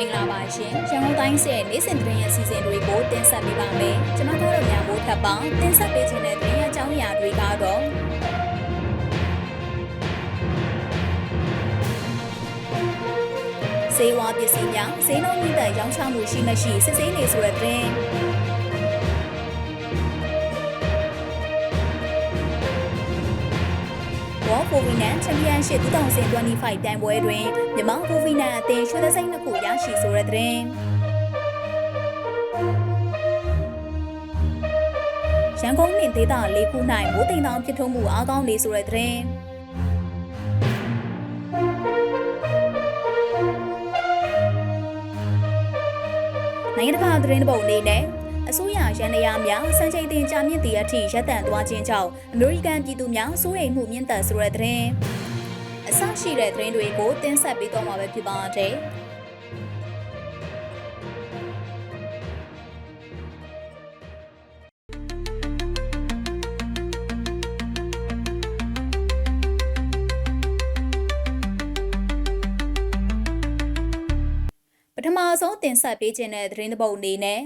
မင်္ဂလာပါရှင်ရန်ကုန်တိုင်းရဲ့နေ့စဉ်သတင်းရဲ့အစီအစဉ်တွေကိုတင်ဆက်ပေးပါမယ်ကျွန်မတို့များကိုထပ်ပါတင်ဆက်ပေးခြင်းတဲ့သတင်းရဲ့အကြောင်းအရာတွေကတော့စေဝါပစ္စည်းများဈေးနှုန်းမြင့်တဲ့ရောင်းချမှုရှိမရှိစစ်ဆေးနေဆိုတဲ့သတင်း ဘောပိုဗီနန်ချန်ပီယံရှစ်2025ပြိုင်ပွဲတွင်မြန်မာပိုဗီနန်အသင်းရွှေသက်စိမ့်နှစ်ခုရရှိဆိုတဲ့သတင်းရန်ကုန်နှင့်ဒေသ၄ခု၌မိုးတိမ်တောင်ဖြစ်ထွန်းမှုအားကောင်းနေဆိုတဲ့သတင်းနိုင်ငံတကာသတင်းတစ်ပုဒ်အနေနဲ့ အစိုးရရန်ရာများစံချိန်တင်ကြာမြင့်သည့်အထိရပ်တန့်သွားခြင်းကြောင့်အမေရိကန်ပြည်သူများစိုးရိမ်မှုမြင့်တက်ဆိုတဲ့သတင်းအဆရှိတဲ့သတင်းတွေကိုတင်ဆက်ပေးတော့မှာပဲဖြစ်ပါတယ်။ပထမဆုံးတင်ဆက်ပေးခြင်းတဲ့သတင်းတစ်ပုဒ်အနေနဲ့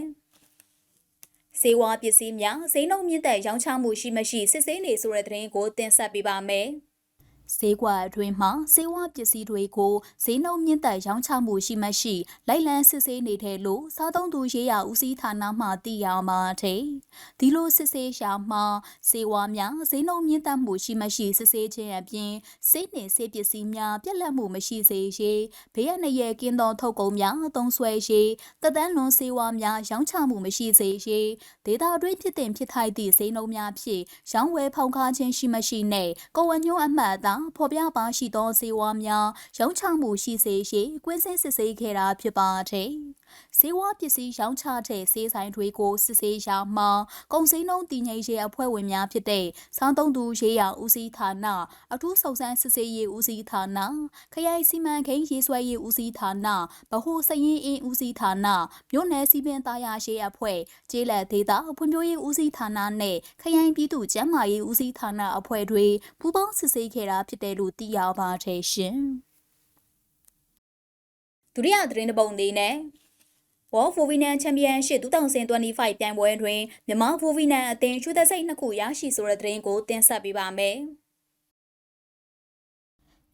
စေဝါပစ္စည်းများဈေးနှုန်းမြင့်တဲ့ရောင်းချမှုရှိမရှိစစ်ဆေးနေဆိုတဲ့သတင်းကိုတင်ဆက်ပေးပါမယ်။ ဈေးကွက်အတွင်းမှာဈေးဝါပစ္စည်းတွေကိုဈေးနှုန်းမြင့်တဲ့ရောင်းချမှုရှိမရှိလိုက်လံစစ်ဆေးနေတဲ့လို့စားသုံးသူရေးရာဦးစီးဌာနမှသိရမှာတဲ့။ဒီလိုစစ်ဆေးရှာမှာဈေးဝါများဈေးနှုန်းမြင့်တက်မှုရှိမရှိစစ်ဆေးခြင်းအပြင်စိတ်နေစေပစ္စည်းများပြက်လက်မှုမရှိစေရေးဘေးရနရဲ့ကင်းသောထုတ်ကုန်များအသုံးဆွဲရေးတသန်းလွန်ဈေးဝါများရောင်းချမှုမရှိစေရေးဒေတာအတွင်းဖြစ်တင်ဖြစ်ထိုက်သည့်ဈေးနှုန်းများဖြင့်ရောင်းဝယ်ဖောင်ကားခြင်းရှိမရှိနဲ့ကိုဝန်ညွှန်းအမှတ်အသားဖော်ပြပါရှိသောဈေးဝါးများရောင်းချမှုရှိစေရေးကွင်းစင်းစစ်ဆေးခဲ့တာဖြစ်ပါတယ်။ဈေးဝါးပစ္စည်းရောင်းချတဲ့ဈေးဆိုင်တွေကိုစစ်ဆေးရာမှာကုန်စည်နှုန်းတည်ငြိမ်ရေးအဖွဲ့ဝင်များဖြစ်တဲ့စောင်းသုံးသူရေးရာဦးစီးဌာနအထူးစုံစမ်းစစ်ဆေးရေးဦးစီးဌာနခရိုင်စီမံကိန်းရေးဆွဲရေးဦးစီးဌာနဗဟိုစရင်အင်းဦးစီးဌာနမြို့နယ်စီပင်သားရရှိအဖွဲ့ကျေးလက်ဒေသဖွံ့ဖြိုးရေးဦးစီးဌာနနဲ့ခရိုင်ပြည်သူ့ကျန်းမာရေးဦးစီးဌာနအဖွဲ့တွေပူးပေါင်းစစ်ဆေးခဲ့တာဖြစ်တယ်လို့သိရပါတယ်ရှင်ဒုတိယသတင်းတစ်ပုဒ်အနေနဲ့ World Fovinan Championship 2025ပြိုင်ပွဲတွင်မြန်မာ Fovinan အသင်းရွှေသက်စိတ်နှစ်ခုရရှိဆိုတဲ့သတင်းကိုတင်ဆက်ပေးပါမယ်။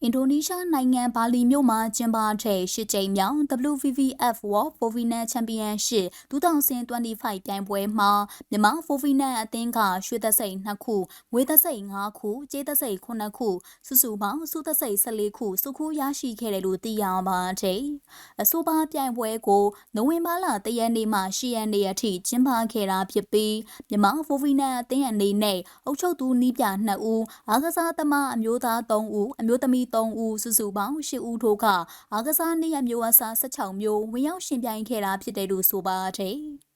အင်ဒိုနီးရှားနိုင်ငံဘာလီမြို့မှာကျင်းပတဲ့ရှစ်ကြိမ်မြောက် WVVF World Fovinan Championship 2025ပြိုင်ပွဲမှာမြန်မာ Fovinan အသင်းကရွှေသက်စိတ်2ခု၊ငွေသက်စိတ်5ခု၊ကြေးသက်စိတ်9ခုစုစုပေါင်းစုသက်စိတ်14ခုစုခုရရှိခဲ့တယ်လို့သိရပါတယ်။အဆိုပါပြိုင်ပွဲကိုနိုဝင်ဘာလ3ရက်နေ့မှ10ရက်နေ့အထိကျင်းပခဲ့တာဖြစ်ပြီးမြန်မာ Fovinan အသင်းအနေနဲ့အုပ်ချုပ်သူနီးပြ2ဦး၊အားကစားသမားအမျိုးသား3ဦး၊အမျိုးသမီး3ဦးစုစုပေါင်း10ဦးတို့ကအားကစားနေရမျိုးအစား16မျိုးဝင်ရောက်ရှင်ပြိုင်ခဲ့တာဖြစ်တယ်လို့ဆိုပါတယ်။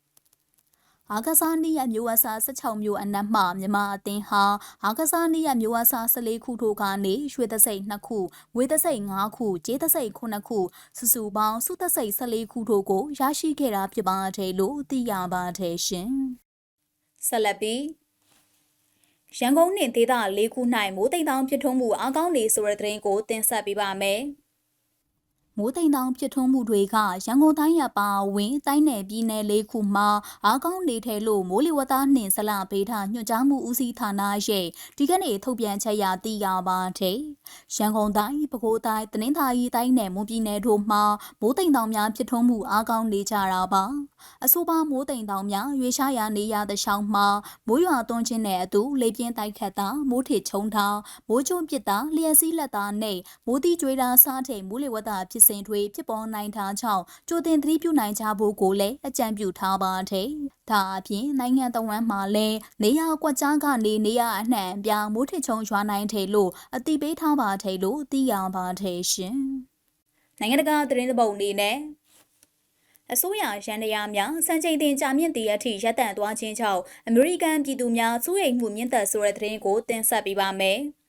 အာကစားနည်းရမျိုးအစား16မျိုးအနက်မှမြန်မာအသင်းဟာအာကစားနည်းရမျိုးအစား14ခုထို့ကနေရွှေသစိတ်2ခုငွေသစိတ်5ခုကြေးသစိတ်9ခုစုစုပေါင်းစုသစိတ်14ခုထို့ကိုရရှိခဲ့တာဖြစ်ပါတယ်လို့သိရပါတယ်ရှင်။ဆက်လက်ပြီး ရန်ကုန်နှင့်ဒေသ၄ခု၌မိုးတိမ်တောင်ဖြစ်ထွန်းမှုအကောင်းနေဆိုတဲ့သတင်းကိုတင်ဆက်ပေးပါမယ်။ မိုးတိမ်တောင်ဖြစ်ထွန်းမှုတွေကရန်ကုန်တိုင်းရပါဝင်တိုင်းနယ်ပြည်နယ်လေးခုမှာအားကောင်းနေတယ်လို့မိုးလေဝသနှင့်ဇလဗေဒညွှန်ကြားမှုဦးစီးဌာနရဲ့ဒီကနေ့ထုတ်ပြန်ချက်ရသိရပါတယ်။ရန်ကုန်တိုင်းပဲခူးတိုင်းတနင်္သာရီတိုင်းနယ်မွန်ပြည်နယ်တို့မှာမိုးတိမ်တောင်များဖြစ်ထွန်းမှုအားကောင်းနေကြတာပါ။အဆိုပါမိုးတိမ်တောင်များရွေရှားရာနေရာတခြားမှာမိုးရွာသွန်းခြင်းနဲ့အတူလေပြင်းတိုက်ခတ်တာမိုးထေချုံတာမိုးချုံပစ်တာလျှက်စီးလက်တာနဲ့မိုးတိကျွေးတာစားတဲ့မိုးလေဝသဖြစ်စဉ်တွေဖြစ်ပေါ်နိုင်တာကြောင့်ကြိုတင်သတိပြုနိုင်ကြဖို့ကိုလည်းအကြံပြုထားပါတယ်။ဒါအပြင်နိုင်ငံတော်ဝန်မှလည်းနေရာကွက်ကြားကနေနေရာအနှံ့အပြားမိုးထချုံရွာနိုင်တယ်လို့အတိပေးထားပါတယ်လို့သိရပါတယ်ရှင်။နိုင်ငံတကာသတင်းသဘုံအနေနဲ့အစိုးရရန်တရားများစံချိန်တင်ကြာမြင့်သည့်အထိရပ်တန့်သွားခြင်းကြောင့်အမေရိကန်ပြည်သူများစိုးရိမ်မှုမြင့်တက်ဆိုတဲ့သတင်းကိုတင်ဆက်ပေးပါမယ်။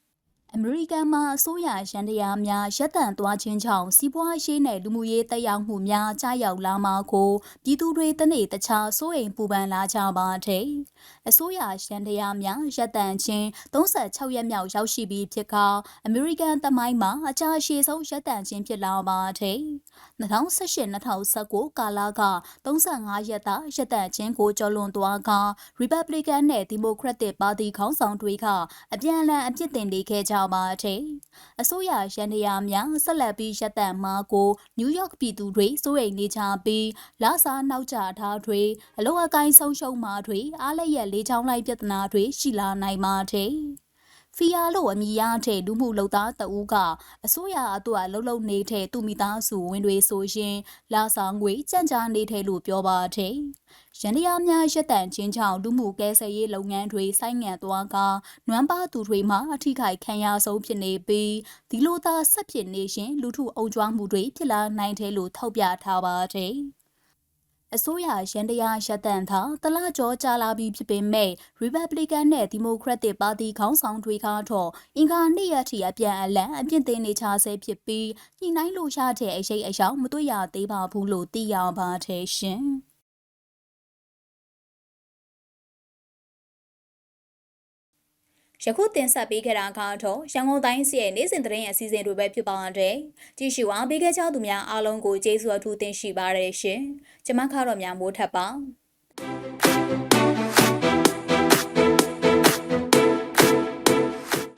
အမေရိကန်မှာအစိုးရရန်တရားများရပ်တန့်သွားခြင်းကြောင့်စီးပွားရေးနဲ့လူမှုရေးတက်ရောက်မှုများကြားရောက်လာမှာကိုပြည်သူတွေတနေ့တခြားစိုးရိမ်ပူပန်လာကြပါတဲ့အစိုးရရန်တရားများရပ်တန့်ခြင်း36ရက်မြောက်ရောက်ရှိပြီးဖြစ်ကအမေရိကန်တမိုင်းမှာအကြအရှည်ဆုံးရပ်တန့်ခြင်းဖြစ်လာပါတဲ့2018-2019ကာလက35ရက်တာရပ်တန့်ခြင်းကိုကျော်လွန်သွားက Republican နဲ့ Democratic ပါတီခေါင်းဆောင်တွေက အပြန်အလှန်အပြစ်တင်နေခဲ့ကြပါတဲ့အစိုးရရန်တရားများဆက်လက်ပြီးရပ်တန့်မှာကိုနယူးယောက်ပြည်သူတွေစိုးရိမ်နေကြပြီးလာစားနောက်ကျထားတွေအလောအကိုင်းဆုံးရှုံးမှာတွေအားလည်းရဲ့လေးချောင်းလိုက်ပြဿနာတွေရှိလာနိုင်ပါတဲ့ ဖီယာလို့အမည်ရတဲ့လူမှုလုံသားတဦးကအစိုးရအတွက်အလုံးလုံးနေတဲ့သူမိသားစုဝင်တွေဆိုရင်လာဆောင်ငွေကြံ့ကြာနေတဲ့လို့ပြောပါတယ်။ရန်တရားများရက်တန့်ခြင်းကြောင့်လူမှုကယ်ဆယ်ရေးလုပ်ငန်းတွေဆိုင်းငံ့သွားကနွမ်းပါသူတွေမှာအထိခိုက်ခံရဆုံးဖြစ်နေပြီးဒီလိုသာဆက်ဖြစ်နေရင်လူထုအုံကြွမှုတွေဖြစ်လာနိုင်တယ်လို့ထောက်ပြထားပါတယ်။ အစိုးရရန်တရားရပ်တန့်သာတလကြောကြာလာပြီးဖြစ်ပေမဲ့ Republican နဲ့ Democratic ပါတီခေါင်းဆောင်တွေကတော့အင်္ဂါနေ့ရက်ထိအပြန်အလှန်အပြစ်တင်နေကြဆဲဖြစ်ပြီးညှိနှိုင်းလို့ရတဲ့အရေးအယောင်မတွေ့ရသေးပါဘူးလို့သိရပါတယ်ရှင်။ ယခုတင်ဆက်ပေးခဲ့တာကတော့ရန်ကုန်တိုင်းစီရဲ့နေ့စဉ်သတင်းအစီအစဉ်တွေပဲဖြစ်ပါတဲ့ကြည့်ရှုအောင်ပေးခဲ့ကြသူများအားလုံးကိုကျေးဇူးအထူးတင်ရှိပါတယ်ရှင်ကျွန်မကတော့များမိုးထပ်ပါ